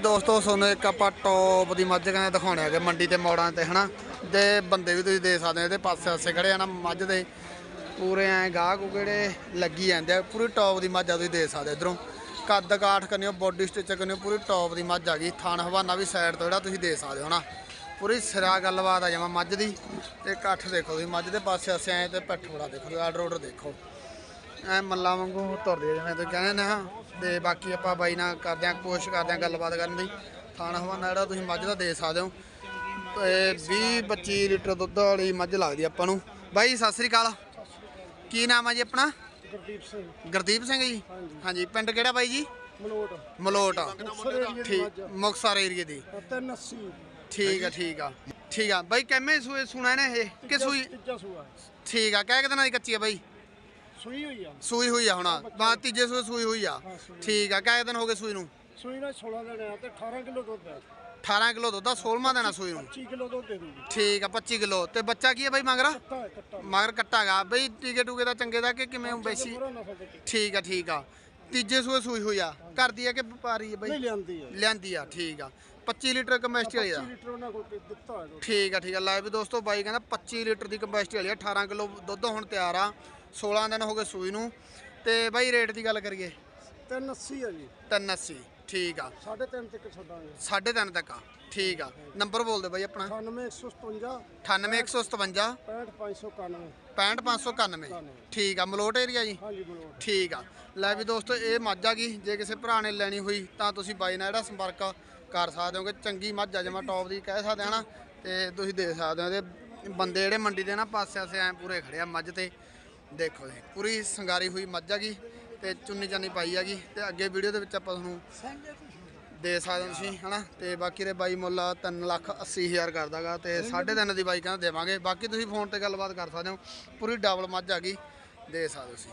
ਵੀ ਦੋਸਤੋ, ਤੁਹਾਨੂੰ ਇੱਕ ਆਪਾਂ ਟੌਪ ਦੀ ਮੱਝ ਕਹਿੰਦੇ ਦਿਖਾਉਣੇ ਹੈਗੇ, ਮੰਡੀ ਤੇ ਮੋੜਾਂ ਤੇ, ਹਨਾ? ਤੇ ਬੰਦੇ ਵੀ ਤੁਸੀਂ ਦੇਖ ਸਕਦੇ ਹੋ, ਇਹਦੇ ਪਾਸੇ ਪਾਸੇ ਖੜੇ ਆ ਨਾ ਮੱਝ ਦੇ। ਪੂਰੇ ਐ ਗਾਹ ਕੋ ਕਿਹੜੇ ਲੱਗੀ ਜਾਂਦੇ ਆ, ਪੂਰੀ ਟੌਪ ਦੀ ਮੱਝ ਆ ਤੁਸੀਂ ਦੇਖ ਸਕਦੇ ਇਧਰੋਂ। ਕੱਦ ਕਾਠ ਕਰਨਿਓ ਬੋਡੀ ਸਟ੍ਰਕਚਰ ਕਰਨਿਓ ਪੂਰੀ ਟੌਪ ਦੀ ਮੱਝ ਆ ਗਈ। ਥਣ ਹਵਾਨਾ ਵੀ ਸਾਈਡ ਤੋਂ ਜਿਹੜਾ ਤੁਸੀਂ ਦੇਖ ਸਕਦੇ ਹੋ ਨਾ ਪੂਰੀ ਸਿਰਾ ਗੱਲਬਾਤ ਆ ਜਾਵਾਂ ਮੱਝ ਦੀ। ਤੇ ਕੱਠ ਦੇਖੋ ਤੁਸੀਂ, ਮੱਝ ਦੇ ਪਾਸੇ ਆਸੇ ਐ ਤੇ ਪਿੱਠ ਬੜਾ ਦੇਖੋ ਆਰਡਰ ਆਰਡਰ ਦੇਖੋ। ਐ ਮੱਲਾ ਵਾਂਗੂ ਤੁਰਦੇ ਜਿਵੇਂ ਤੁਸੀਂ ਕਹਿੰਦੇ ਨਾ ਤੇ ਬਾਕੀ ਆਪਾਂ ਬਾਈ ਨਾਲ ਕਰਦੇ ਆਂ ਕੋਸ਼ਿਸ਼ ਕਰਦੇ ਆਂ ਗੱਲਬਾਤ ਕਰਨ ਦੀ। ਥਾਣਾ ਹਵਾਨਾ ਜਿਹੜਾ ਤੁਸੀਂ ਮੱਝ ਦਾ ਦੇ ਸਕਦੇ ਹੋ। ਤੇ 20 25 ਲੀਟਰ ਦੁੱਧ ਵਾਲੀ ਮੱਝ ਲੱਗਦੀ ਆਪਾਂ ਨੂੰ। ਬਾਈ ਸਤਿ ਸ੍ਰੀ ਅਕਾਲ। ਕੀ ਨਾਮ ਆ ਜੀ ਆਪਣਾ? ਗੁਰਦੀਪ ਸਿੰਘ। ਗੁਰਦੀਪ ਸਿੰਘ ਜੀ? ਹਾਂਜੀ। ਪਿੰਡ ਕਿਹੜਾ ਬਾਈ ਜੀ? ਮਲੋਟ। ਮਲੋਟ ਠੀਕ ਮੁਕਤਸਰ ਏਰੀਏ ਦੀ। 380 ਠੀਕ ਆ ਠੀਕ ਆ। ਠੀਕ ਆ। ਬਾਈ ਕਿੰਨੇ ਸੂਏ ਸੁਣਾ ਨੇ ਇਹ? ਕਿ ਸੂਈ? ਠੀਕ ਆ ਕਹਿ ਦਿਨਾਂ ਦੀ ਕੱਚੀ ਆ ਬਾਈ। ਸੂਈ ਹੋਈ ਆ। ਸੂਈ ਹੋਈ ਆ ਹੁਣ। ਬਾ ਤੀਜੇ ਸੂਏ ਸੂਈ ਹੋਈ ਆ। ਹਾਂ, ਸੂਈ। ਠੀਕ ਆ ਦਿਨ ਹੋ ਗਏ ਸੂਈ ਨੂੰ? ਸੂਈ ਨਾਲ 16 ਦਿਨ ਆ ਤੇ 18 ਕਿਲੋ ਦੁੱਧ ਹੈ 18 ਕਿਲੋ ਦੁੱਧ ਆ 16ਵਾਂ ਦੇਣਾ ਸੂਈ ਨੂੰ। 25 ਕਿਲੋ ਦੁੱਧ ਦੇ ਦੂਗੀ। ਠੀਕ ਆ 25 ਕਿਲੋ। ਤੇ ਬੱਚਾ ਕੀ ਆ ਬਾਈ ਮਗਰਾ? ਕੱਟਾ ਹੈ ਕੱਟਾ। ਮਗਰ ਕੱਟਾਗਾ ਬਈ ਟੀਕੇ ਟੂਕੇ ਦਾ ਚੰਗੇ ਦਾ ਕਿ ਕਿਵੇਂ ਬੈਸੀ? ਪੂਰਾ ਨਸਲ ਦੇ ਕੇ ਠੀਕ ਆ ਠੀਕ ਆ। ਤੀਜੇ ਸੂਏ ਸੂਈ ਹੋਈ ਆ। ਕਰਦੀ ਆ ਕਿ ਵਪਾਰੀ ਆ ਨਹੀਂ ਬਈ ਲਿਆਂਦੀ ਹੈ ਲਿਆਂਦੀ ਆ ਠੀਕ ਆ। 25 ਲੀਟਰ ਕੈਪੈਸਿਟੀ ਵਾਲੀ 25 ਆ ਲੀਟਰ ਉਹਨਾਂ ਕੋਲ ਦਿੱਤਾ ਹੈ ਦੁੱਧ। ਠੀਕ ਆ ਠੀਕ ਆ। ਲੈ ਵੀ ਦੋਸਤੋ ਬਾਈ ਕਹਿੰਦਾ 25 ਲੀਟਰ ਦੀ ਕੈਪੈਸਿਟੀ ਵਾਲੀ ਆ। 18 ਕਿਲੋ ਦੁੱਧ ਹੁਣ ਤਿਆਰ ਆ। 16 ਦਿਨ ਹੋ ਗਏ ਸੂਈ ਨੂੰ। ਤੇ ਬਾਈ ਰੇਟ ਦੀ ਗੱਲ ਕਰੀਏ। 380 ਹੈ ਜੀ। 380 ਠੀਕ ਆ। 3.5 ਤੱਕ ਛੱਡਾਂਗੇ। 3.5 ਤੱਕ ਆ ਠੀਕ ਆ। ਨੰਬਰ ਬੋਲ ਦੇ ਬਾਈ ਆਪਣਾ। 98157 98157 65591 65591 ਠੀਕ ਆ ਮਲੋਟ ਏਰੀਆ ਜੀ? ਹਾਂਜੀ ਮਲੋਟ। ਠੀਕ ਆ। ਲੈ ਵੀ ਦੋਸਤੋ ਇਹ ਮੱਝ ਆ ਗਈ। ਜੇ ਕਿਸੇ ਭਰਾ ਨੇ ਲੈਣੀ ਹੋਈ ਤਾਂ ਤੁਸੀਂ ਬਾਈ ਨਾਲ ਜਿਹੜਾ ਸੰਪਰਕ ਕਰ ਸਕਦੇ ਹੋਗੇ। ਚੰਗੀ ਮੱਝ ਆ ਜਮਾ ਟੌਪ ਦੀ ਕਹਿ ਸਕਦੇ ਆ ਨਾ। ਤੇ ਤੁਸੀਂ ਦੇਖ ਸਕਦੇ ਹੋ ਇਹਦੇ ਬੰਦੇ ਜਿਹੜੇ ਮੰਡੀ ਦੇ ਨਾ ਪਾਸੇ ਆਸੇ ਐ ਪੂਰੇ ਖੜੇ ਆ ਮੱਝ ਤੇ। ਦੇਖੋ ਜੀ, ਪੂਰੀ ਸੰਗਾਰੀ ਹੋਈ, ਮੱਝ ਆ ਗਈ ਤੇ ਚੁੰਨੀ ਚਾਨੀ ਪਾਈ ਹੈਗੀ ਗਈ ਤੇ ਅੱਗੇ ਵੀਡੀਓ ਦੇ ਵਿੱਚ ਆਪਾਂ ਤੁਹਾਨੂੰ ਦੇ ਸਕਦੇ ਹੋ ਤੁਸੀਂ, ਹਨਾ? ਤੇ ਬਾਕੀ ਦੇ ਬਾਈ ਮੁੱਲ 3 ਲੱਖ 80 ਹਜ਼ਾਰ ਕਰਦਾਗਾ ਤੇ 3.5 ਦੀ ਬਾਈ ਕਹਿੰਦਾ ਦੇਵਾਂਗੇ। ਬਾਕੀ ਤੁਸੀਂ ਫੋਨ ਤੇ ਗੱਲਬਾਤ ਕਰ ਸਕਦੇ ਹੋ, ਪੂਰੀ ਡਬਲ ਮੱਝ ਆ ਗਈ, ਦੇ ਸਕਦੇ ਹੋ ਤੁਸੀਂ।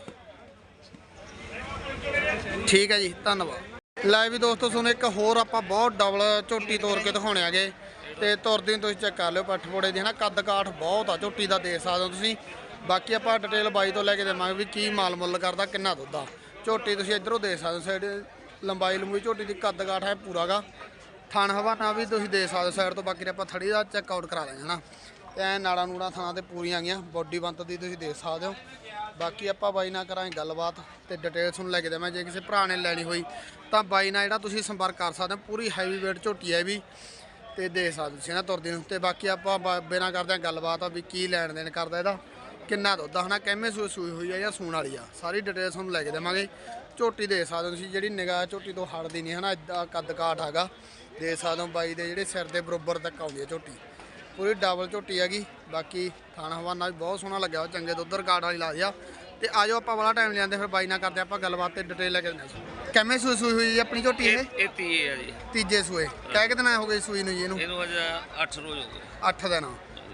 ਠੀਕ ਹੈ ਜੀ, ਧੰਨਵਾਦ। ਲੈ ਵੀ ਦੋਸਤੋ, ਤੁਹਾਨੂੰ ਇੱਕ ਹੋਰ ਆਪਾਂ ਬਹੁਤ ਡਬਲ ਝੋਟੀ ਤੋੜ ਕੇ ਦਿਖਾਉਣੇ ਆਗੇ ਤੇ ਤੁਰਦੀ ਨੂੰ ਤੁਸੀਂ ਚੈੱਕ ਕਰ ਲਿਓ ਪੱਠ ਪੋੜੇ ਦੀ, ਹਨਾ? ਕੱਦ ਕਾਠ ਬਹੁਤ ਆ, ਝੋਟੀ ਦਾ ਦੇ ਸਕਦੇ ਹੋ ਤੁਸੀਂ। ਬਾਕੀ ਆਪਾਂ ਡਿਟੇਲ ਬਾਈ ਤੋਂ ਲੈ ਕੇ ਦੇਵਾਂਗੇ ਵੀ ਕੀ ਮਾਲ ਮੁੱਲ ਕਰਦਾ, ਕਿੰਨਾ ਦੁੱਧ ਆ। ਝੋਟੀ ਤੁਸੀਂ ਇਧਰੋਂ ਦੇ ਸਕਦੇ ਹੋ ਸਾਈਡ ਲੰਬਾਈ ਲੰਬੂਈ ਝੋਟੀ ਦੀ ਕੱਦ ਕਾਠ ਹੈ ਪੂਰਾਗਾ। ਥਣ ਹਵਾਨਾ ਵੀ ਤੁਸੀਂ ਦੇ ਸਕਦੇ ਸਾਈਡ ਤੋਂ ਬਾਕੀ ਆਪਾਂ ਥੜੀ ਦਾ ਚੈੱਕ ਆਊਟ ਕਰਾ ਲਾਂਗੇ ਹਨਾ ਤੇ ਐ ਨਾੜਾ ਨੂੜਾ ਥਾਂ ਤੇ ਪੂਰੀਆਂ ਗਈਆਂ ਬੋਡੀ ਬੰਤ ਦੀ ਤੁਸੀਂ ਦੇਖ ਸਕਦੇ ਹੋ। ਬਾਕੀ ਆਪਾਂ ਬਾਈ ਨਾਲ ਕਰਾਂਗੇ ਗੱਲਬਾਤ ਤੇ ਡਿਟੇਲ ਤੁਹਾਨੂੰ ਲੈ ਕੇ ਦੇਵਾਂ ਜੇ ਕਿਸੇ ਭਰਾ ਨੇ ਲੈਣੀ ਹੋਈ ਤਾਂ ਬਾਈ ਨਾਲ ਜਿਹੜਾ ਤੁਸੀਂ ਸੰਪਰਕ ਕਰ ਸਕਦੇ ਹੋ, ਪੂਰੀ ਹੈਵੀ weight ਝੋਟੀ ਹੈ ਵੀ। ਤੇ ਦੇਖ ਸਕਦੇ ਤੁਸੀਂ ਨਾ ਤੁਰਦੀ ਨੂੰ। ਤੇ ਬਾਕੀ ਆਪਾਂ ਬਾਬੇ ਨਾਲ ਕਰਦੇ ਹਾਂ ਗੱਲਬਾਤ ਆ ਵੀ ਕੀ ਲੈਣ ਦੇਣ ਕਰਦਾ ਇਹਦਾ। ਕਿੰਨਾ ਦੁੱਧ ਆ? ਹਨਾ ਕਿਵੇਂ ਸੂਈ ਸੂਈ ਹੋਈ ਆ ਜਾਂ ਸੂਣ ਵਾਲੀ ਆ? ਸਾਰੀ ਡਿਟੇਲ ਤੁਹਾਨੂੰ ਲੈ ਕੇ ਦੇਵਾਂਗੇ। ਝੋਟੀ ਦੇ ਸਕਦੇ ਹੋ ਤੁਸੀਂ ਜਿਹੜੀ ਨਿਗਾਹ ਝੋਟੀ ਤੋਂ ਹਟਦੀ ਨਹੀਂ ਹਨਾ ਇਦਾਂ ਕੱਦ ਕਾਠ ਹੈਗਾ। ਦੇ ਸਕਦੇ ਹੋ ਬਾਈ ਦੇ ਜਿਹੜੇ ਸਿਰ ਦੇ ਬਰੋਬਰ ਤੱਕ ਆਉਂਦੀ ਹੈ ਝੋਟੀ। ਪੂਰੀ ਡਬਲ ਝੋਟੀ ਹੈਗੀ। ਬਾਕੀ ਖਾਣਾ ਹਵਾਨਾ ਵੀ ਬਹੁਤ ਸੋਹਣਾ ਲੱਗਿਆ ਚੰਗੇ ਦੁੱਧ ਰਿਕਾਰਡ ਵਾਲੀ ਲਾ ਦਿਆ। ਤੇ ਆਜੋ ਆਪਾਂ ਬੜਾ ਟਾਈਮ ਲੈਂਦੇ ਫਿਰ ਬਾਈ ਨਾਲ ਕਰਦੇ ਆਪਾਂ ਗੱਲਬਾਤ ਤੇ ਡਿਟੇਲ ਲੈ ਕੇ ਦਿੰਦੇ ਹਾਂ ਕਿਵੇਂ ਸੂਈ ਸੂਈ ਹੋਈ ਆਪਣੀ ਝੋਟੀ ਇਹ? ਇਹ ਤੀਏ ਆ ਜੀ। ਤੀਜੇ ਸੂਏ। ਕਹਿ ਕਿ ਦਿਨ ਹੋ ਗਏ ਸੂਈ ਨੂੰ ਜੀ ਇਹਨੂੰ? ਇਹਨੂੰ ਅੱਜ 8 ਰੋਜ਼ ਹੋ ਗਏ। 8 ਦਿਨ।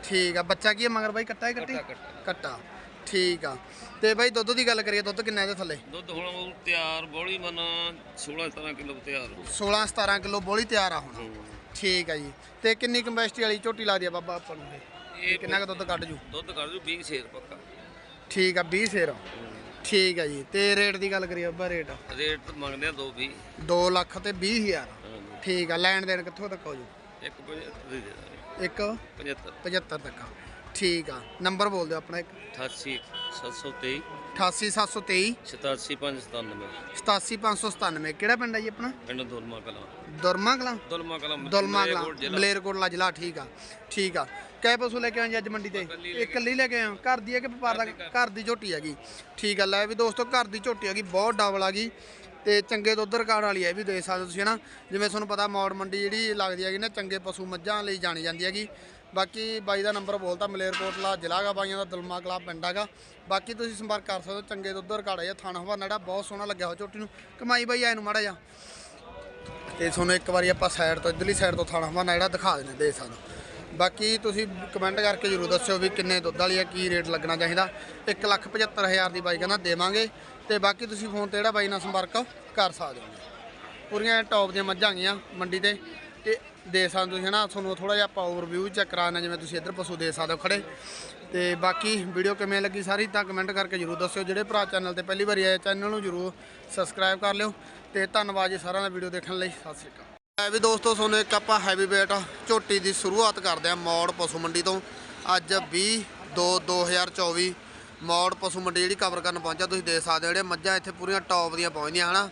ਠੀਕ ਆ ਬੱਚਾ ਕੀ ਹੈ ਮਗਰ ਬਾਈ? ਕੱਟਾ ਹੈ ਕੱਟੀ? ਕੱਟਾ, ਕੱਟਾ। ਠੀਕ ਆ। ਤੇ ਬਾਈ ਦੁੱਧ ਦੀ ਗੱਲ ਕਰੀਏ ਦੁੱਧ ਕਿੰਨਾ ਇਹਦੇ ਥੱਲੇ? ਦੁੱਧ ਹੁਣ ਉਹ ਤਿਆਰ ਬੋਲੀ ਮਨ 16 17 ਕਿਲੋ ਤਿਆਰ ਹੋ 16 17 ਕਿਲੋ ਬੋਲੀ ਤਿਆਰ ਆ ਹੁਣ। ਠੀਕ ਆ ਜੀ। ਤੇ ਕਿੰਨੀ ਕੰਪੈਸਿਟੀ ਵਾਲੀ ਝੋਟੀ ਲਾ ਦੀ ਆ ਬਾਬਾ ਆਪਾਂ ਨੂੰ? ਇਹ? ਇਹ ਕਿੰਨਾ ਕੁ ਦੁੱਧ ਕੱਢ ਜੂ? ਦੁੱਧ ਕਰ ਜੂ 20 ਸ਼ੇਰ ਪੱਕਾ। ਠੀਕ ਆ 20 ਸੇਰ। ਠੀਕ ਆ ਜੀ। ਤੇ ਰੇਟ ਦੀ ਗੱਲ ਕਰੀਏ ਬਾਬਾ ਰੇਟ। ਰੇਟ ਮੰਗਦੇ ਆ 2 20 2 ਲੱਖ ਤੇ 20 ਹਜ਼ਾਰ। ਠੀਕ ਆ ਲੈਣ ਦੇਣ ਕਿੱਥੋਂ ਤੱਕ ਹੋ ਜੂ? ਇੱਕ 75 ਦੇ ਦੇ ਦਾਂਗੇ। ਇੱਕ 75 75 ਤੱਕ ਆ। ਠੀਕ ਆ। ਨੰਬਰ ਬੋਲ ਦਿਓ ਆਪਣਾ ਇੱਕ। 88 723 88723 87597 87597 ਕਿਹੜਾ ਪਿੰਡ ਆ ਜੀ ਆਪਣਾ? ਪਿੰਡ ਦੁਲਮਾ ਕਲਾ। ਦੁਰਮਾ ਕਲਾਂ? ਦੁਲਮਾ ਕਲਾ ਦੁਲਮਾ ਕਲਾਂ। ਮਲੇਰਕੋਟਲਾ ਜ਼ਿਲ੍ਹਾ ਠੀਕ ਆ। ਠੀਕ ਆ। ਕੈ ਪਸ਼ੂ ਲੈ ਕੇ ਆਏ ਅੱਜ ਮੰਡੀ ਤੇ? ਇੱਕ ਇਕੱਲੀ ਲੈ ਕੇ ਆਏ ਹੋ? ਘਰ ਦੀ ਹੈ ਕਿ ਵਪਾਰ ਦਾ? ਘਰ ਦੀ ਝੋਟੀ ਹੈਗੀ ਠੀਕ ਆ ਲੈ ਵੀ ਦੋਸਤੋ ਘਰ ਦੀ ਝੋਟੀ ਹੈਗੀ ਬਹੁਤ ਡਬਲ ਹੈਗੀ ਤੇ ਚੰਗੇ ਦੁੱਧ ਰਿਕਾਰਡ ਵਾਲੀ ਹੈ ਇਹ ਵੀ ਦੇ ਸਕਦੇ ਹੋ ਤੁਸੀਂ, ਹਨਾ? ਜਿਵੇਂ ਤੁਹਾਨੂੰ ਪਤਾ ਮੌੜ ਮੰਡੀ ਜਿਹੜੀ ਲੱਗਦੀ ਹੈਗੀ ਨਾ, ਚੰਗੇ ਪਸ਼ੂ ਮੱਝਾਂ ਲਈ ਜਾਣੀ ਜਾਂਦੀ ਹੈਗੀ। ਬਾਕੀ ਬਾਈ ਦਾ ਨੰਬਰ ਬੋਲਤਾ ਮਲੇਰਕੋਟਲਾ ਜ਼ਿਲ੍ਹਾ ਗਾ ਬਾਈਆਂ ਦਾ ਦਲਮਾ ਕਲਾ ਪਿੰਡ ਹੈਗਾ। ਬਾਕੀ ਤੁਸੀਂ ਸੰਪਰਕ ਕਰ ਸਕਦੇ ਹੋ, ਚੰਗੇ ਦੁੱਧ ਰਿਕਾਰਡ ਹੈ ਥਾਣਾ ਹਵਾਨਾ ਜਿਹੜਾ, ਬਹੁਤ ਸੋਹਣਾ ਲੱਗਿਆ ਹੋ ਚੋਟੀ ਨੂੰ। ਕਮਾਈ ਬਾਈ, ਆਏ ਨੂੰ ਮਾੜਾ ਜਾ ਤੇ ਤੁਹਾਨੂੰ ਇੱਕ ਵਾਰੀ ਆਪਾਂ ਸਾਈਡ ਤੋਂ, ਇਧਰਲੀ ਸਾਈਡ ਤੋਂ ਥਾਣਾ ਹਵਾਨਾ ਜਿਹੜਾ ਦਿਖਾ ਦਿੰਦੇ ਦੇ ਸਾਨੂੰ ਬਾਕੀ ਤੁਸੀਂ ਕਮੈਂਟ ਕਰਕੇ ਜਰੂਰ ਦੱਸਿਓ ਵੀ ਕਿੰਨੇ ਦੁੱਧ ਵਾਲੀ ਆ, ਕੀ ਰੇਟ ਲੱਗਣਾ ਚਾਹੀਦਾ। 175000 ਦੀ ਬਾਈ ਕਹਿੰਦਾ ਦੇਵਾਂਗੇ। ਤੇ ਬਾਕੀ ਤੁਸੀਂ ਫੋਨ ਤੇ ਜਿਹੜਾ ਬਾਈ ਨਾਲ ਸੰਪਰਕ ਕਰ ਸਕਦੇ ਹੋ। ਪੂਰੀਆਂ ਟੌਪ ਦੀਆਂ ਮੱਝਾਂ ਗਈਆਂ ਮੰਡੀ ਤੇ ਤੇ ਦੇ ਸਕਦੇ ਤੁਸੀਂ ਹਨਾ, ਤੁਹਾਨੂੰ ਥੋੜਾ ਜਿਹਾ ਆਪਾਂ ਓਵਰਵਿਊ ਚੈੱਕ ਕਰਾਉਣਾ, ਜਿਵੇਂ ਤੁਸੀਂ ਇੱਧਰ ਪਸ਼ੂ ਦੇ ਸਕਦੇ ਹੋ ਖੜੇ। ਤੇ ਬਾਕੀ ਵੀਡੀਓ ਕਿਵੇਂ ਲੱਗੀ ਸਾਰੀ, ਤਾਂ ਕਮੈਂਟ ਕਰਕੇ ਜਰੂਰ ਦੱਸਿਓ। ਜਿਹੜੇ ਭਰਾ ਚੈਨਲ ਤੇ ਪਹਿਲੀ ਵਾਰੀ ਆਏ ਚੈਨਲ ਨੂੰ ਜਰੂਰ ਸਬਸਕ੍ਰਾਈਬ ਕਰ ਲਿਓ। ਤੇ ਧੰਨਵਾਦ ਜੀ ਸਾਰਿਆਂ ਦਾ ਵੀਡੀਓ ਦੇਖਣ ਲਈ। ਸਤਿ ਸ਼੍ਰੀ ਅਕਾਲ। ਐ ਵੀ ਦੋਸਤੋ, ਤੁਹਾਨੂੰ ਇੱਕ ਆਪਾਂ ਹੈਵੀ weight ਝੋਟੀ ਦੀ ਸ਼ੁਰੂਆਤ ਕਰਦੇ ਆ ਮੌੜ ਪਸ਼ੂ ਮੰਡੀ ਤੋਂ। ਅੱਜ 20 2 2024 ਮੌੜ ਪਸ਼ੂ ਮੰਡੀ ਜਿਹੜੀ ਕਵਰ ਕਰਨ ਪਹੁੰਚਿਆ, ਤੁਸੀਂ ਦੇਖ ਸਕਦੇ ਹੋ ਜਿਹੜੇ ਮੱਝਾਂ ਇੱਥੇ ਪੂਰੀਆਂ ਟੌਪ ਦੀਆਂ ਪਹੁੰਚਦੀਆਂ, ਹਨਾ?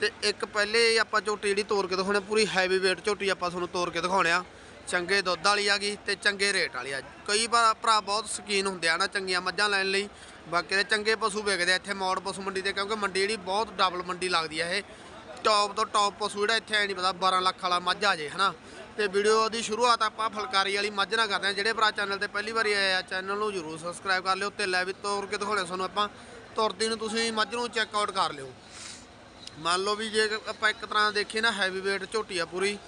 ਤੇ ਇੱਕ ਪਹਿਲੇ ਆਪਾਂ ਝੋਟੀ ਜਿਹੜੀ ਤੋੜ ਕੇ ਦਿਖਾਉਣੇ ਪੂਰੀ ਹੈਵੀ weight ਝੋਟੀ ਆਪਾਂ ਤੁਹਾਨੂੰ ਤੋੜ ਕੇ ਦਿਖਾਉਣੇ ਆ। ਚੰਗੇ ਦੁੱਧ ਵਾਲੀ ਆ ਗਈ ਤੇ ਚੰਗੇ ਰੇਟ ਵਾਲੀ ਆ। ਕਈ ਵਾਰ ਭਰਾ ਬਹੁਤ ਸ਼ਕੀਨ ਹੁੰਦੇ ਆ ਨਾ ਚੰਗੀਆਂ ਮੱਝਾਂ ਲੈਣ ਲਈ। ਬਾਕੀ ਦੇ ਚੰਗੇ ਪਸ਼ੂ ਵਿਕਦੇ ਆ ਇੱਥੇ ਮੌੜ ਪਸ਼ੂ ਮੰਡੀ ਤੇ, ਕਿਉਂਕਿ ਮੰਡੀ ਜਿਹੜੀ ਬਹੁਤ ਡਬਲ ਮੰਡੀ ਲੱਗਦੀ ਆ ਇਹ। ਟੌਪ ਤੋਂ ਟੌਪ ਪਸ਼ੂ ਜਿਹੜਾ ਇੱਥੇ ਐ ਨਹੀਂ ਪਤਾ 12 ਲੱਖ ਵਾਲਾ ਮੱਝ ਆ ਜੇ, ਹਨਾ? ਤੇ ਵੀਡੀਓ ਦੀ ਸ਼ੁਰੂਆਤ ਆਪਾਂ ਫੁਲਕਾਰੀ ਵਾਲੀ ਮੱਝ ਨਾਲ ਕਰਦੇ ਹਾਂ। ਜਿਹੜੇ ਭਰਾ ਚੈਨਲ ਤੇ ਪਹਿਲੀ ਵਾਰੀ ਆਏ ਆ ਚੈਨਲ ਨੂੰ ਜਰੂਰ ਸਬਸਕ੍ਰਾਈਬ ਕਰ ਲਿਓ ਤੇ ਲੈ ਵੀ ਤੋਰ ਕੇ ਦਿਖਾਉਣੇ ਤੁਹਾਨੂੰ ਆਪਾਂ। ਤੁਰਦੀ ਨੂੰ ਤੁਸੀਂ ਮੱਝ ਨੂੰ ਚੈੱਕ ਆਊਟ ਕਰ ਲਿਓ। ਮੰਨ ਲਓ ਵੀ ਜੇ ਆਪਾਂ ਇੱਕ ਤਰ੍ਹਾਂ ਦੇਖੀਏ ਨਾ ਹੈਵੀ weight ਝੋਟੀ ਆ ਪੂਰੀ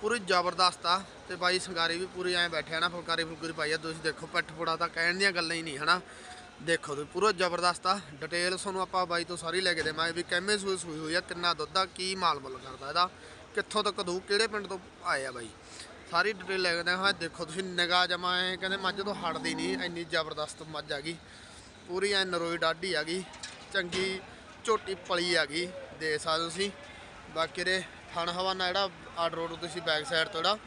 ਪੂਰੀ ਜ਼ਬਰਦਸਤ ਆ। ਤੇ ਬਾਈ ਸੰਗਾਰੀ ਵੀ ਪੂਰੀ ਐਂ ਬੈਠੇ ਆ ਨਾ, ਫੁਲਕਾਰੀ ਫੁਲਕਾਰੀ ਪਾਈ ਆ। ਤੁਸੀਂ ਦੇਖੋ, ਪਿੱਠ ਪੁੜਾ ਤਾਂ ਕਹਿਣ ਦੀਆਂ ਗੱਲਾਂ ਹੀ ਨਹੀਂ, ਹਨਾ? ਦੇਖੋ ਤੁਸੀਂ ਪੂਰਾ ਜ਼ਬਰਦਸਤ ਆ। ਡਿਟੇਲ ਤੁਹਾਨੂੰ ਆਪਾਂ ਬਾਈ ਤੋਂ ਸਾਰੀ ਲੈ ਕੇ ਦੇਵਾਂਗੇ ਵੀ ਕਿਵੇਂ ਸੂਈ ਸੂਈ ਹੋਈ ਆ, ਕਿੰਨਾ ਦੁੱਧ ਆ, ਕੀ ਮਾਲ ਮੁੱਲ ਕਰਦਾ ਇਹਦਾ, ਕਿੱਥੋਂ ਤੱਕ ਦੂ ਕਿਹੜੇ ਪਿੰਡ ਤੋਂ ਆਏ ਆ ਬਾਈ। ਸਾਰੀ ਡਿਟੇਲ ਲੈ ਕੇ ਦੇਵਾਂ ਦੇਖੋ ਤੁਸੀਂ ਨਿਗਾਹ ਜਮਾ ਐ ਕਹਿੰਦੇ ਮੱਝ ਤੋਂ ਹਟਦੀ ਨਹੀਂ, ਇੰਨੀ ਜ਼ਬਰਦਸਤ ਮੱਝ ਆ ਗਈ। ਪੂਰੀ ਐ ਨਰੋਈ ਡਾਢੀ ਆ ਗਈ, ਚੰਗੀ ਝੋਟੀ ਪਲੀ ਆ ਗਈ ਦੇ ਸਕਦੇ ਹੋ ਤੁਸੀਂ। ਬਾਕੀ ਦੇ ਥਣ ਹਵਾਨਾ ਜਿਹੜਾ ਆਰਡਰ ਰੋਡ ਤੁਸੀਂ ਬੈਕ ਸਾਈਡ ਤੋਂ ਜਿਹੜਾ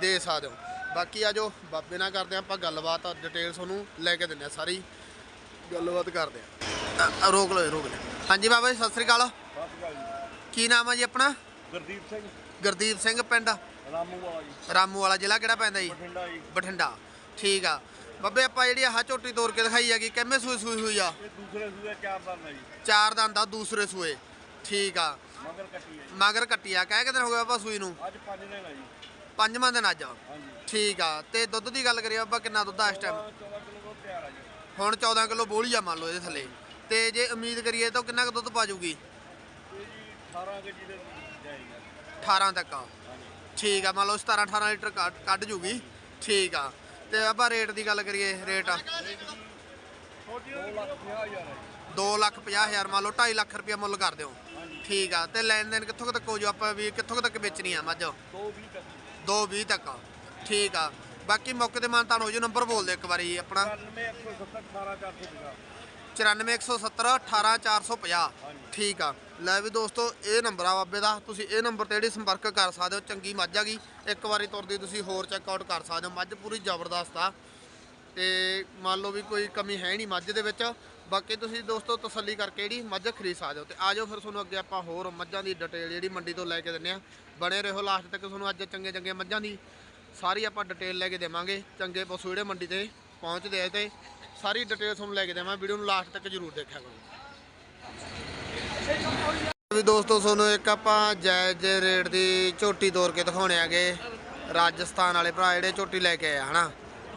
ਦੇ ਸਕਦੇ ਹੋ। ਬਾਕੀ ਆ ਜੋ ਬਾਬੇ ਨਾਲ ਕਰਦੇ ਹਾਂ ਆਪਾਂ ਗੱਲਬਾਤ ਡਿਟੇਲ ਤੁਹਾਨੂੰ ਲੈ ਕੇ ਦਿੰਦੇ ਆ ਸਾਰੀ। ਗੱਲਬਾਤ ਕਰਦੇ ਆ। ਅ- ਅ, ਰੋਕ ਲਓ ਰੋਕ ਲਓ। ਹਾਂਜੀ ਬਾਬਾ ਜੀ ਸਤਿ ਸ੍ਰੀ ਅਕਾਲ। ਕੀ ਨਾਮ ਆ ਜੀ ਆਪਣਾ? ਗੁਰਦੀਪ ਸਿੰਘ। ਗੁਰਦੀਪ ਸਿੰਘ ਪਿੰਡ? ਰਾਮੂ ਵਾਲਾ ਜੀ। ਰਾਮੂ ਵਾਲਾ ਜ਼ਿਲ੍ਹਾ ਕਿਹੜਾ ਪੈਂਦਾ ਜੀ? ਬਠਿੰਡਾ ਜੀ। ਬਠਿੰਡਾ। ਠੀਕ ਆ। ਬੱਬੇ ਆਪਾਂ ਜਿਹੜੀ ਆਹ ਝੋਟੀ ਤੋੜ ਕੇ ਦਿਖਾਈ ਹੈਗੀ ਕਿੰਨੇ ਸੂਈ ਸੂਈ ਹੋਈ ਆ? ਇਹ ਦੂਸਰੇ ਸੂਏ ਚਾਰ ਦਾ ਜੀ। ਚਾਰ ਦੰਦ ਆ ਦੂਸਰੇ ਸੂਏ। ਠੀਕ ਆ। ਮਗਰ ਕੱਟੀ ਹੈ ਮਗਰ ਕੱਟੀ ਆ। ਕਹਿ ਕਿਤੇ ਹੋ ਗਿਆ ਆਪਾਂ ਸੂਈ ਨੂੰ? ਅੱਜ ਪੰਜ ਦਿਨ ਹੈ ਜੀ। ਪੰਜਵਾਂ ਦਿਨ ਅੱਜ। ਹਾਂਜੀ। ਠੀਕ ਆ। ਤੇ ਦੁੱਧ ਦੀ ਗੱਲ ਕਰੀਏ ਆਪਾਂ ਕਿੰਨਾ ਦੁੱਧ ਆ ਇਸ ਟਾਈਮ 14 ਕਿਲੋ ਦੁੱਧ ਤਿਆਰ ਆ ਜੀ ਹੁਣ 14 ਕਿਲੋ ਬੋਲੀ ਆ ਮੰਨ ਲਓ ਇਹਦੇ ਥੱਲੇ। ਤੇ ਜੇ ਉਮੀਦ ਕਰੀਏ ਤਾਂ ਕਿੰਨਾ ਕੁ ਦੁੱਧ ਪਾ ਜੂਗੀ? ਇਹ 18 ਕੇ ਜੀ ਜਾਏਗਾ 18 ਤੱਕ ਆ। ਠੀਕ ਆ, ਮੰਨ ਲਓ 17 18 ਲੀਟਰ ਕੱਢ ਕੱਢ ਜੂਗੀ। ਠੀਕ ਆ। ਤੇ ਆਪਾਂ ਰੇਟ ਦੀ ਗੱਲ ਕਰੀਏ, ਰੇਟ। ਛੋਟੀ 2 ਲੱਖ 50 ਹਜ਼ਾਰ, ਮੰਨ ਲਓ 2.5 ਲੱਖ ਰੁਪਇਆ ਮੁੱਲ ਕਰ ਦਿਓ। ਠੀਕ ਆ। ਤੇ ਲੈਣ ਦੇਣ ਕਿੱਥੋਂ ਤੱਕ ਹੋ ਜੋ? ਆਪਾਂ ਵੀ ਕਿੱਥੋਂ ਤੱਕ ਵੇਚਣੀ ਆ ਮੱਝ? 2 20 ਤੱਕ। 220 ਤੱਕ ਠੀਕ ਆ। ਬਾਕੀ ਮੌਕੇ ਤੇ ਮਾਨਤਾਨ ਹੋ ਜੋ ਨੰਬਰ ਬੋਲ ਦੇ ਇੱਕ ਵਾਰੀ ਆਪਣਾ। 91 170 18 450 94170 18450 ਠੀਕ ਆ। ਲੈ ਵੀ ਦੋਸਤੋ ਇਹ ਨੰਬਰ ਆ ਬਾਬੇ ਦਾ। ਤੁਸੀਂ ਇਹ ਨੰਬਰ ਤੇ ਜਿਹੜੀ ਸੰਪਰਕ ਕਰ ਸਕਦੇ ਹੋ ਚੰਗੀ ਮੱਝ ਆ ਗਈ। ਇੱਕ ਵਾਰੀ ਤੁਰਦੀ ਤੁਸੀਂ ਹੋਰ ਚੈੱਕ ਆਊਟ ਕਰ ਸਕਦੇ ਹੋ। ਮੱਝ ਪੂਰੀ ਜ਼ਬਰਦਸਤ ਆ। ਤੇ ਮੰਨ ਲਓ ਵੀ ਕੋਈ ਕਮੀ ਹੈ ਨਹੀਂ ਮੱਝ ਦੇ ਵਿੱਚ। ਬਾਕੀ ਤੁਸੀਂ ਦੋਸਤੋ ਤਸੱਲੀ ਕਰਕੇ ਜਿਹੜੀ ਮੱਝ ਖਰੀਦ ਸਕਦੇ ਹੋ। ਤੇ ਆਜੋ ਫਿਰ ਤੁਹਾਨੂੰ ਅੱਗੇ ਆਪਾਂ ਹੋਰ ਮੱਝਾਂ ਦੀ ਡਿਟੇਲ ਜਿਹੜੀ ਮੰਡੀ ਤੋਂ ਲੈ ਕੇ ਦਿੰਨੇ ਆ। ਬਣੇ ਰਹੋ ਲਾਸਟ ਤੱਕ ਤੁਹਾਨੂੰ ਅੱਜ ਚੰਗੇ ਚੰਗੇ ਮੱਝਾਂ ਦੀ। ਸਾਰੀ ਆਪਾਂ ਡਿਟੇਲ ਲੈ ਕੇ ਦੇਵਾਂਗੇ। ਚੰਗੇ ਪਸ਼ੂ ਜਿਹੜੇ ਮੰਡੀ ਤੇ ਪਹੁੰਚਦੇ ਆ ਤੇ। ਸਾਰੀ ਡਿਟੇਲ ਤੁਹਾਨੂੰ ਲੈ ਕੇ ਦੇਵਾਂ ਵੀਡੀਓ ਨੂੰ ਲਾਸਟ ਤੱਕ ਜਰੂਰ ਦੇਖਿਆ ਕਰੋ। ਵੀ ਦੋਸਤੋ, ਤੁਹਾਨੂੰ ਇੱਕ ਆਪਾਂ ਜਾਇਜ਼ ਰੇਟ ਦੀ ਝੋਟੀ ਤੋਰ ਕੇ ਦਿਖਾਉਣੇ ਆਗੇ। ਰਾਜਸਥਾਨ ਵਾਲੇ ਭਰਾ ਜਿਹੜੇ ਝੋਟੀ ਲੈ ਕੇ ਆਏ ਆ, ਹਨਾ?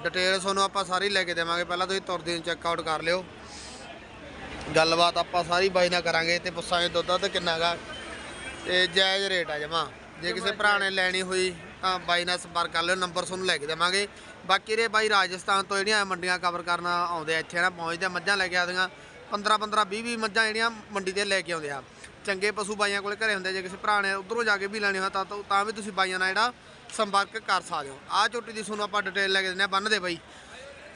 ਡਿਟੇਲ ਤੁਹਾਨੂੰ ਆਪਾਂ ਸਾਰੀ ਲੈ ਕੇ ਦੇਵਾਂਗੇ। ਪਹਿਲਾਂ ਤੁਸੀਂ ਤੁਰਦੇ ਨੂੰ ਚੈੱਕ ਆਊਟ ਕਰ ਲਿਓ। ਗੱਲਬਾਤ ਆਪਾਂ ਸਾਰੀ ਬਾਈ ਨਾਲ ਕਰਾਂਗੇ ਤੇ ਪੁੱਛਾਂਗੇ ਦੁੱਧ ਦਾ ਕਿੰਨਾ ਗਾ ਤੇ ਜਾਇਜ਼ ਰੇਟ ਆ ਜਮਾ। ਜੇ ਕਿਸੇ ਭਰਾ ਨੇ ਲੈਣੀ ਹੋਈ ਤਾਂ ਬਾਈ ਨਾਲ ਸੰਪਰਕ ਕਰ ਲਿਓ ਨੰਬਰ ਤੁਹਾਨੂੰ ਲੈ ਕੇ ਦੇਵਾਂਗੇ। ਬਾਕੀ ਰੇ ਬਾਈ ਰਾਜਸਥਾਨ ਤੋਂ ਜਿਹੜੀਆਂ ਮੰਡੀਆਂ ਕਵਰ ਕਰਨ ਆਉਂਦੇ ਆ ਇੱਥੇ ਨਾ ਪਹੁੰਚਦੇ ਆ, ਮੱਝਾਂ ਲੈ ਕੇ ਆਉਂਦੀਆਂ 15 15 20 20 ਮੱਝਾਂ ਜਿਹੜੀਆਂ ਮੰਡੀ ਤੇ ਲੈ ਕੇ ਆਉਂਦੇ ਆ। ਚੰਗੇ ਪਸ਼ੂ ਬਾਈਆਂ ਕੋਲੇ ਘਰੇ ਹੁੰਦੇ ਆ, ਜੇ ਕਿਸੇ ਭਰਾ ਨੇ ਉਧਰੋਂ ਜਾ ਕੇ ਵੀ ਲੈਣੇ ਹੋ ਤਾਂ ਤਾਂ ਤਾਂ ਵੀ ਤੁਸੀਂ ਬਾਈਆਂ ਨਾਲ ਜਿਹੜਾ ਸੰਪਰਕ ਕਰ ਸਕਦੇ ਹੋ। ਆਹ ਚੋਟੀ ਦੀ ਤੁਹਾਨੂੰ ਆਪਾਂ ਡਿਟੇਲ ਲੈ ਕੇ ਦਿੰਦੇ ਆ ਬੰਨ ਦੇ ਬਾਈ।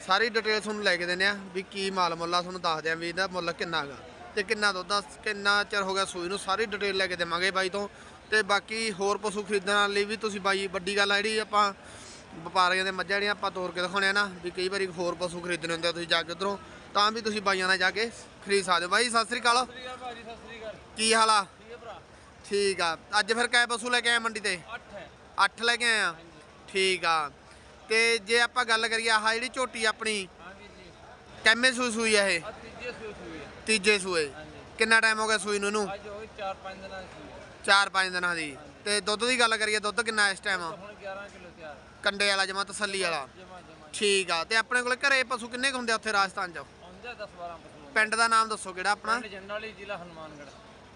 ਸਾਰੀ ਡਿਟੇਲ ਤੁਹਾਨੂੰ ਲੈ ਕੇ ਦਿੰਦੇ ਆ ਵੀ ਕੀ ਮਾਲ ਮੁੱਲਾ ਤੁਹਾਨੂੰ ਦੱਸਦੇ ਆ ਵੀ ਇਹਦਾ ਮੁੱਲ ਕਿੰਨਾ ਹੈਗਾ। ਤੇ ਕਿੰਨਾ ਦੁੱਧ ਕਿੰਨਾ ਚਿਰ ਹੋ ਗਿਆ ਸੂਈ ਨੂੰ ਸਾਰੀ ਡਿਟੇਲ ਲੈ ਕੇ ਦੇਵਾਂਗੇ ਬਾਈ ਤੋਂ। ਤੇ ਬਾਕੀ ਹੋਰ ਪਸ਼ੂ ਖਰੀਦਣ ਲਈ ਵੀ ਤੁਸੀਂ ਬਾਈ ਵੱਡੀ ਗੱਲ ਆ ਜਿਹੜੀ ਆਪਾਂ ਵਪਾਰੀਆਂ ਦੇ ਮੱਝਾਂ ਜਿਹੜੀਆਂ ਆਪਾਂ ਤੋਰ ਕੇ ਦਿਖਾਉਣੇ ਆ ਨਾ ਵੀ ਕਈ ਵਾਰੀ ਹੋਰ ਪਸ਼ੂ ਖਰੀਦਣੇ ਹੁੰਦੇ ਆ ਤੁਸੀਂ ਜਾ ਕੇ ਉਧਰੋਂ ਤਾਂ ਵੀ ਤੁਸੀਂ ਬਾਈਆਂ ਨਾਲ ਜਾ ਕੇ ਖਰੀਦ ਸਕਦੇ ਹੋ। ਬਾਈ ਸਤਿ ਸ੍ਰੀ ਅਕਾਲ। ਕੀ ਹਾਲ ਆ? ਠੀਕ ਹੈ ਆ। ਅੱਜ ਫਿਰ ਕੈ ਪਸ਼ੂ ਲੈ ਕੇ ਆਏ ਮੰਡੀ ਤੇ? 8 ਹੈ। 8 ਲੈ ਕੇ ਆਏ ਆ? ਠੀਕ ਆ। ਤੇ ਜੇ ਆਪਾਂ ਗੱਲ ਕਰੀਏ ਆਹ ਜਿਹੜੀ ਝੋਟੀ ਆਪਣੀ ਕੈਮੇ ਸੂਈ ਸੂਈ ਆ ਇਹ? ਤੀਜੇ ਹੈ ਤੀਜੇ ਸੂਏ। ਕਿੰਨਾ ਟਾਈਮ ਹੋ ਗਿਆ ਸੂਈ ਨੂੰ ਇਹਨੂੰ? ਅੱਜ ਹੋਈ 4-5 ਦਿਨਾਂ ਦੀ ਸੂਈ 4-5 ਦਿਨਾਂ ਦੀ। ਤੇ ਦੁੱਧ ਦੀ ਗੱਲ ਕਰੀਏ ਦੁੱਧ ਕਿੰਨਾ ਇਸ ਟਾਈਮ ਹੁਣ 11 ਕਿਲੋ ਤਿਆਰ। ਕੰਡੇ ਵਾਲਾ ਜਮਾ ਤਸੱਲੀ ਵਾਲਾ। ਠੀਕ ਆ ਤੇ ਆਪਣੇ ਕੋਲੇ ਘਰੇ ਪਸ਼ੂ ਕਿੰਨੇ ਕੁ ਹੁੰਦੇ ਆ ਉੱਥੇ ਰਾਜਸਥਾਨ 'ਚ? ਆਉਂਦੇ 10 12 ਪਸ਼ੂ। ਪਿੰਡ ਦਾ ਨਾਮ ਦੱਸੋ ਕਿਹੜਾ ਆਪਣਾ? ਪਿੰਡ ਜੰਡਾਲੀ ਜ਼ਿਲ੍ਹਾ ਹਨੂਮਾਨਗੜ੍ਹ।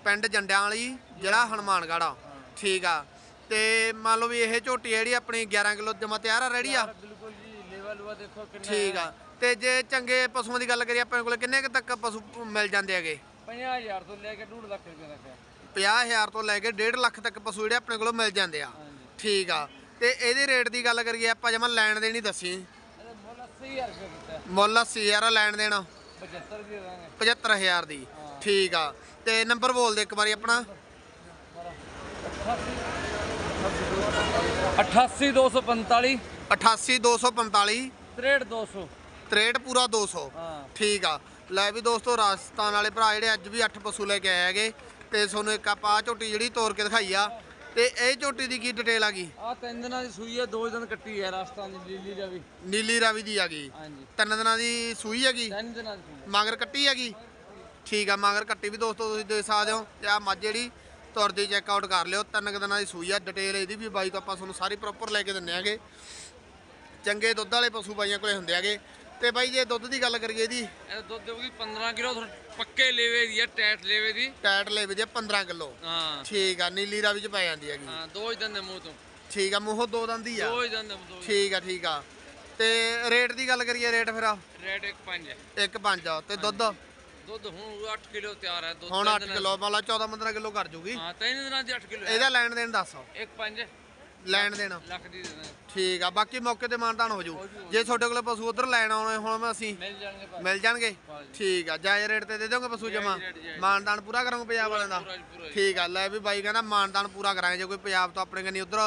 ਪਿੰਡ ਜੰਡਿਆਂ ਵਾਲੀ ਜ਼ਿਲ੍ਹਾ ਹਨੂਮਾਨਗੜ੍ਹ ਆ। ਠੀਕ ਆ ਤੇ ਮੰਨ ਲਓ ਵੀ ਇਹ ਝੋਟੀ ਜਿਹੜੀ ਆਪਣੀ 11 ਕਿਲੋ ਜਮਾ ਤਿਆਰ ਆ ਰੈਡੀ ਆ? ਬਿਲਕੁਲ ਜੀ ਲੈਵਲ ਵਾ ਦੇਖੋ ਕਿੰਨਾ ਠੀਕ ਆ ਤੇ ਜੇ ਚੰਗੇ ਪਸ਼ੂਆਂ ਦੀ ਗੱਲ ਕਰੀਏ ਆਪਣੇ ਕੋਲੇ ਕਿੰਨੇ ਕੁ ਤੱਕ ਪਸ਼ੂ ਮਿਲ ਜਾਂਦੇ ਹੈਗੇ? 50000 ਤੋਂ ਲੈ ਕੇ 2 ਲੱਖ ਰੁਪਏ ਤੱਕ 50000 ਤੋਂ ਲੈ ਕੇ 1.5 ਲੱਖ ਤੱਕ ਪਸ਼ੂ ਜਿਹੜੇ ਆਪਣੇ ਕੋਲੋਂ ਮਿਲ ਜਾਂਦੇ ਆ। ਠੀਕ ਆ। ਤੇ ਇਹਦੇ ਰੇਟ ਦੀ ਗੱਲ ਕਰੀਏ ਆਪਾਂ ਜਮਾ ਲੈਣ ਦੇਣੀ ਦੱਸੀ। ਮੁੱਲ 80000 ਰੁਪਏ ਦਿੱਤਾ ਮੁੱਲ 80000 ਆ ਲੈਣ ਦੇਣਾ। 75 ਦੀ ਦਾਂਗੇ 75000 ਦੀ। ਠੀਕ ਆ। ਤੇ ਨੰਬਰ ਬੋਲ ਦੇ ਇੱਕ ਵਾਰੀ ਆਪਣਾ। 88245 88245 63200 63 ਪੂਰਾ 200 ਹਾਂ। ਠੀਕ ਆ। ਲੈ ਵੀ ਦੋਸਤੋ ਰਾਜਸਥਾਨ ਵਾਲੇ ਭਰਾ ਜਿਹੜੇ ਅੱਜ ਵੀ 8 ਪਸ਼ੂ ਲੈ ਕੇ ਆਏ ਹੈਗੇ। ਤੇ ਤੁਹਾਨੂੰ ਇੱਕ ਆਪਾਂ ਆਹ ਝੋਟੀ ਜਿਹੜੀ ਤੋੜ ਕੇ ਦਿਖਾਈ ਆ ਤੇ ਇਹ ਝੋਟੀ ਦੀ ਕੀ ਡਿਟੇਲ ਆ ਗਈ? ਆ ਤਿੰਨ ਦਿਨਾਂ ਦੀ ਸੂਈ ਹੈ ਦੋ ਦਿਨ ਕੱਟੀ ਹੈ ਰਾਜਸਥਾਨ ਦੀ ਲੀਲੀ ਦਾ ਵੀ ਨੀਲੀ ਰਾਵੀ ਦੀ ਆ ਗਈ। ਹਾਂਜੀ। ਤਿੰਨ ਦਿਨਾਂ ਦੀ ਸੂਈ ਹੈਗੀ? ਤਿੰਨ ਦਿਨਾਂ ਦੀ ਸੂਈ ਮਗਰ ਕੱਟੀ ਹੈਗੀ? ਠੀਕ ਆ ਮਗਰ ਕੱਟੀ ਵੀ ਦੋਸਤੋ ਤੁਸੀਂ ਦੇਖ ਸਕਦੇ ਹੋ ਤੇ ਆ ਮੱਝ ਜਿਹੜੀ ਤੁਰਦੀ ਚੈੱਕ ਆਊਟ ਕਰ ਲਿਓ ਤਿੰਨ ਕੁ ਦਿਨਾਂ ਦੀ ਸੂਈ ਆ ਡਿਟੇਲ ਇਹਦੀ ਵੀ ਬਾਈ ਤੋਂ ਆਪਾਂ ਤੁਹਾਨੂੰ ਸਾਰੀ ਪ੍ਰੋਪਰ ਲੈ ਕੇ ਦਿੰਨੇ ਆਗੇ। ਚੰਗੇ ਦੁੱਧ ਵਾਲੇ ਪਸ਼ੂ ਬਾਈਆਂ ਕੋਲੇ ਹੁੰਦੇ ਆਗੇ। ਤੇ ਬਾਈ ਜੇ ਦੁੱਧ ਦੀ ਗੱਲ ਕਰੀਏ ਇਹਦੀ? ਇਹ ਦੁੱਧ ਦੇਊਗੀ 15 ਕਿਲੋ ਪੱਕੇ ਲੇਵੇ ਦੀ ਹੈ ਟੈਟ ਲੇਵੇ ਦੀ। ਟੈਟ ਲੈ ਜੇ 15 ਕਿਲੋ। ਹਾਂ। ਠੀਕ ਆ ਨੀਲੀ ਰਾਵੀ ਚ ਪੈ ਜਾਂਦੀ ਹੈਗੀ। ਹਾਂ ਦੋ ਹੀ ਦਿਨ ਦੇ ਮੂੰਹ ਤੋਂ। ਠੀਕ ਆ ਮੂੰਹੋਂ ਦੋ ਦੰਦੀ ਆ। ਦੋ ਹੀ ਦਿਨ ਦੇ ਦੋ ਹੀ ਠੀਕ ਆ ਠੀਕ ਆ। ਤੇ ਰੇਟ ਦੀ ਗੱਲ ਕਰੀਏ ਰੇਟ ਫਿਰ ਰੇਟ ਇੱਕ ਪੰਜ ਹੈ 1.5 ਤੇ ਦੁੱਧ? ਦੁੱਧ ਹੁਣ 8 ਕਿਲੋ ਤਿਆਰ ਹੈ ਦੁੱਧ ਹੁਣ ਤਿੰਨ 8 ਦਿਨਾਂ ਕਿਲੋ ਮਤਲਬ 14 15 ਕਿਲੋ ਕਰ ਜੂਗੀ। ਹਾਂ ਤਿੰਨ ਦਿਨਾਂ ਦੀ 8 ਕਿਲੋ ਇਹਦਾ ਲੈਣ ਦੇਣ ਦੱਸ। ਇੱਕ ਪੰਜ। ਲੈਣ ਦੇਣ। ਲੱਖ ਦੀ ਦੇ ਦੇਣਾ। ਠੀਕ ਆ ਬਾਕੀ ਮੌਕੇ ਤੇ ਮਾਨਤਾਨ ਹੋ ਜੂ। ਜੇ ਤੁਹਾਡੇ ਕੋਲੇ ਪਸ਼ੂ ਉਧਰ ਲੈਣ ਆਉਣੇ ਹੁਣ ਅਸੀਂ ਮਿਲ ਜਾਣਗੇ ਭਾਅ ਮਿਲ ਜਾਣਗੇ। ਠੀਕ ਆ ਜਾਇਜ਼ ਰੇਟ ਤੇ ਦੇ ਦੋਗੇ ਪਸ਼ੂ ਜਮਾ? ਰੇਟ, ਜਾਇਜ਼। ਮਾਨਦਾਨ ਪੂਰਾ ਕਰਾਂਗੇ ਪੰਜਾਬ ਵਾਲਿਆਂ ਦਾ। ਪੂਰਾ ਜੀ, ਪੂਰਾ ਜੀ। ਠੀਕ ਆ ਲੈ ਵੀ ਬਾਈ ਕਹਿੰਦਾ ਮਾਨਦਾਨ ਪੂਰਾ ਕਰਾਂਗੇ ਜੇ ਕੋਈ ਪੰਜਾਬ ਤੋਂ ਆਪਣੇ ਕਨੀ ਉਧਰ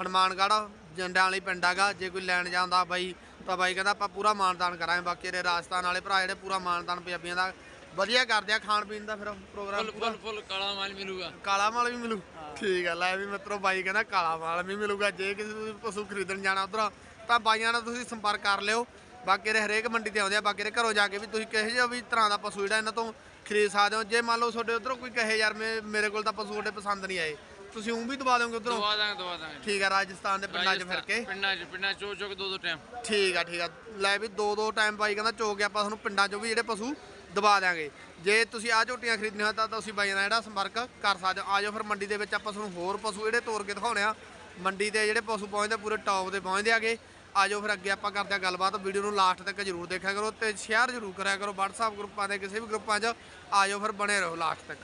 ਹਨੂਮਾਨਗੜ੍ਹ ਜੰਡਾਂ ਵਾਲੀ ਪਿੰਡ ਹੈਗਾ ਜੇ ਕੋਈ ਲੈਣ ਜਾਂਦਾ ਬਾਈ ਤਾਂ ਬਾਈ ਕਹਿੰਦਾ ਆਪਾਂ ਪੂਰਾ ਮਾਨਦਾਨ ਕਰਾਂਗੇ। ਬਾਕੀ ਇਹਦੇ ਰਾਜਸਥਾਨ ਵਾਲੇ ਭਰਾ ਜਿਹੜੇ ਪੂਰਾ ਮਾਨਦਾਨ ਪੰਜਾਬੀਆਂ ਦਾ ਵਧੀਆ ਕਰਦੇ ਆ ਖਾਣ ਪੀਣ ਦਾ ਫਿਰ ਪ੍ਰੋਗਰਾਮ ਫੁੱਲ ਫੁੱਲ ਫੁੱਲ ਕਾਲਾ ਮਾਲ ਮਿਲੂਗਾ। ਕਾਲਾ ਮਾਲ ਵੀ ਮਿਲੂ। ਠੀਕ ਆ ਲੈ ਵੀ ਮਿੱਤਰੋ ਬਾਈ ਕਹਿੰਦਾ ਕਾਲਾ ਮਾਲ ਵੀ ਮਿਲੂਗਾ। ਜੇ ਕਿਸੇ ਤੁਸੀਂ ਪਸ਼ੂ ਖਰੀਦਣ ਜਾਣਾ ਉਧਰ ਤਾਂ ਬਾਈਆਂ ਨਾਲ ਤੁਸੀਂ ਸੰਪਰਕ ਕਰ ਲਿਓ। ਬਾਕੀ ਦੇ ਹਰੇਕ ਮੰਡੀ ਤੇ ਆਉਂਦੇ ਆ ਬਾਕੀ ਦੇ ਘਰੋਂ ਜਾ ਕੇ ਵੀ ਤੁਸੀਂ ਕਿਸੇ ਜਿਹਾ ਵੀ ਤਰ੍ਹਾਂ ਦਾ ਪਸ਼ੂ ਜਿਹੜਾ ਇਹਨਾਂ ਤੋਂ ਖਰੀਦ ਸਕਦੇ ਹੋ। ਜੇ ਮੰਨ ਲਓ ਤੁਹਾਡੇ ਉਧਰੋਂ ਕੋਈ ਕਹੇ ਯਾਰ ਮੇ- ਮੇਰੇ ਕੋਲ ਤਾਂ ਪਸ਼ੂ ਤੁਹਾਡੇ ਪਸੰਦ ਨਹੀਂ ਆਏ ਤੁਸੀਂ ਉਹ ਵੀ ਦਵਾ ਦੋਗੇ ਉਧਰੋਂ? ਦਵਾ ਦਾਂਗੇ ਦਵਾ ਦਾਂਗੇ। ਠੀਕ ਆ ਰਾਜਸਥਾਨ ਦੇ ਪਿੰਡਾਂ 'ਚ ਫਿਰ ਕੇ। ਪਿੰਡਾਂ 'ਚ ਪਿੰਡਾਂ 'ਚ ਚੋ ਚੋ ਕੇ ਦੋ ਦੋ ਟਾਈਮ ਠੀਕ ਆ ਠੀਕ ਆ। ਲੈ ਵੀ ਦੋ ਦੋ ਟਾਈਮ ਬਾਈ ਕਹਿੰਦਾ ਚੋ ਕੇ ਆਪਾਂ ਤੁਹਾਨੂੰ ਪਿੰਡਾਂ 'ਚੋਂ ਵੀ ਜਿਹੜੇ ਪਸ਼ੂ ਦਬਾ ਦਿਆਂਗੇ। ਜੇ ਤੁਸੀਂ ਆ ਝੋਟੀਆਂ ਖਰੀਦਣੀਆਂ ਤਾਂ ਤੁਸੀਂ ਬਾਈ ਨਾਲ ਜਿਹੜਾ ਸੰਪਰਕ ਕਰ ਸਕਦੇ ਹੋ। ਆਜੋ ਫਿਰ ਮੰਡੀ ਦੇ ਵਿੱਚ ਆਪਾਂ ਤੁਹਾਨੂੰ ਹੋਰ ਪਸ਼ੂ ਜਿਹੜੇ ਤੋਰ ਕੇ ਦਿਖਾਉਣੇ ਆ। ਮੰਡੀ ਤੇ ਜਿਹੜੇ ਪਸ਼ੂ ਪਹੁੰਚਦੇ ਪੂਰੇ ਟੌਪ 'ਤੇ ਪਹੁੰਚਦੇ ਆਗੇ। ਆਜੋ ਫਿਰ ਅੱਗੇ ਆਪਾਂ ਕਰਦੇ ਆ ਗੱਲਬਾਤ। ਵੀਡੀਓ ਨੂੰ ਲਾਸਟ ਤੱਕ ਜਰੂਰ ਦੇਖਿਆ ਕਰੋ ਤੇ ਸ਼ੇਅਰ ਜਰੂਰ ਕਰਿਆ ਕਰੋ। WhatsApp ਗਰੁੱਪਾਂ ਦੇ ਕਿਸੇ ਵੀ ਗਰੁੱਪਾਂ 'ਚ ਆਜੋ ਫਿਰ ਬਣੇ ਰਹੋ ਲਾਸਟ ਤੱਕ।